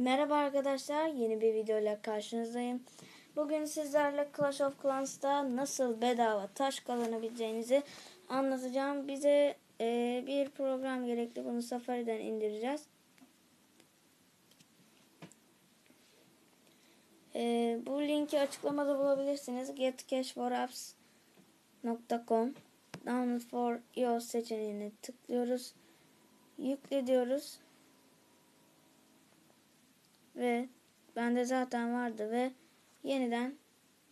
Merhaba arkadaşlar, yeni bir videoyla karşınızdayım. Bugün sizlerle Clash of Clans'ta nasıl bedava taş kazanabileceğinizi anlatacağım. Bize e, bir program gerekli, bunu Safari'den indireceğiz. E, bu linki açıklamada bulabilirsiniz. getcashforapps.com Download for iOS seçeneğine tıklıyoruz. Yükle diyoruz. Ve bende zaten vardı ve yeniden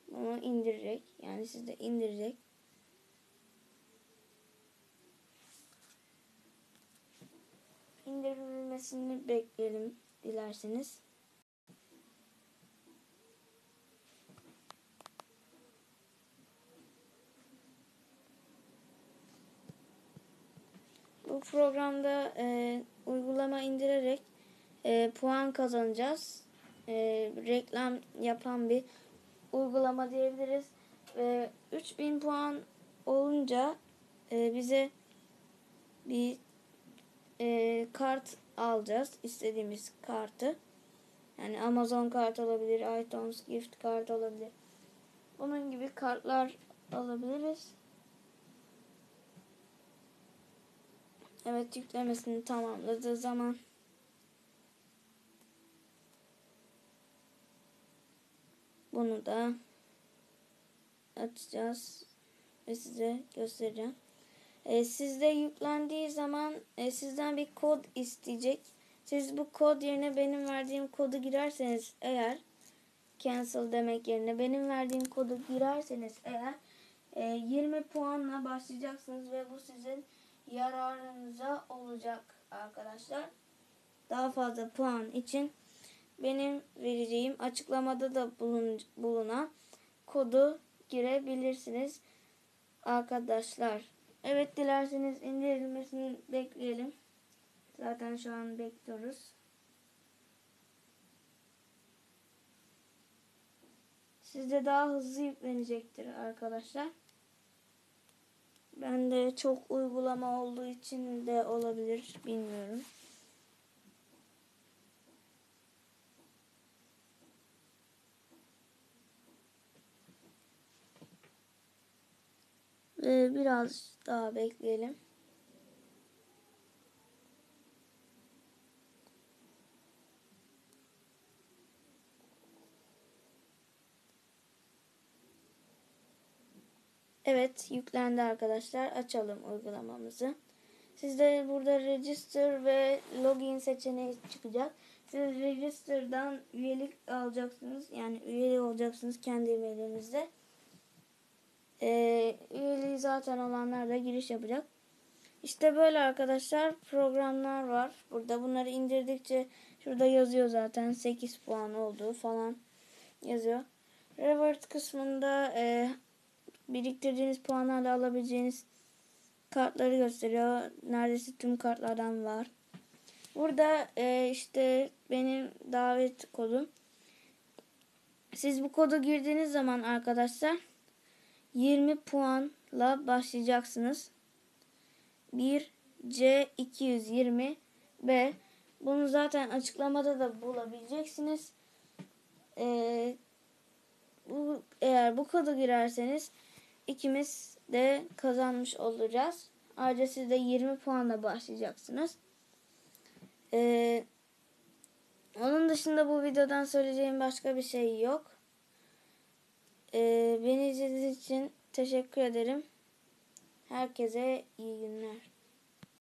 bunu indirecek. Yani sizde indirecek. İndirilmesini bekleyelim dilerseniz. Bu programda e, uygulama indirerek e, puan kazanacağız. E, reklam yapan bir uygulama diyebiliriz. Ve 3000 puan olunca e, bize bir e, kart alacağız. istediğimiz kartı. Yani Amazon kart olabilir, iTunes gift kart olabilir. Bunun gibi kartlar alabiliriz. Evet yüklemesini tamamladığı zaman bunu da açacağız ve size göstereceğim. E, sizde yüklendiği zaman e, sizden bir kod isteyecek. Siz bu kod yerine benim verdiğim kodu girerseniz eğer cancel demek yerine benim verdiğim kodu girerseniz eğer e, 20 puanla başlayacaksınız ve bu sizin yararınıza olacak arkadaşlar. Daha fazla puan için benim vereceğim açıklamada da bulun, bulunan kodu girebilirsiniz arkadaşlar. Evet dilerseniz indirilmesini bekleyelim. Zaten şu an bekliyoruz. Sizde daha hızlı yüklenecektir arkadaşlar. Ben de çok uygulama olduğu için de olabilir bilmiyorum. Ve biraz daha bekleyelim. Evet yüklendi arkadaşlar. Açalım uygulamamızı. Sizde burada register ve login seçeneği çıkacak. Siz register'dan üyelik alacaksınız. Yani üyelik olacaksınız kendi e-mailinizde. Ee, üyeliği zaten olanlar da giriş yapacak. İşte böyle arkadaşlar programlar var. Burada bunları indirdikçe şurada yazıyor zaten 8 puan olduğu falan yazıyor. Reward kısmında e, biriktirdiğiniz puanlarla alabileceğiniz kartları gösteriyor. Neredeyse tüm kartlardan var. Burada e, işte benim davet kodum. Siz bu kodu girdiğiniz zaman arkadaşlar 20 puanla başlayacaksınız. 1 C 220 B bunu zaten açıklamada da bulabileceksiniz. Ee, bu, eğer bu kodu girerseniz ikimiz de kazanmış olacağız. Ayrıca siz de 20 puanla başlayacaksınız. Ee, onun dışında bu videodan söyleyeceğim başka bir şey yok. Ee, beni izlediğiniz için teşekkür ederim. Herkese iyi günler.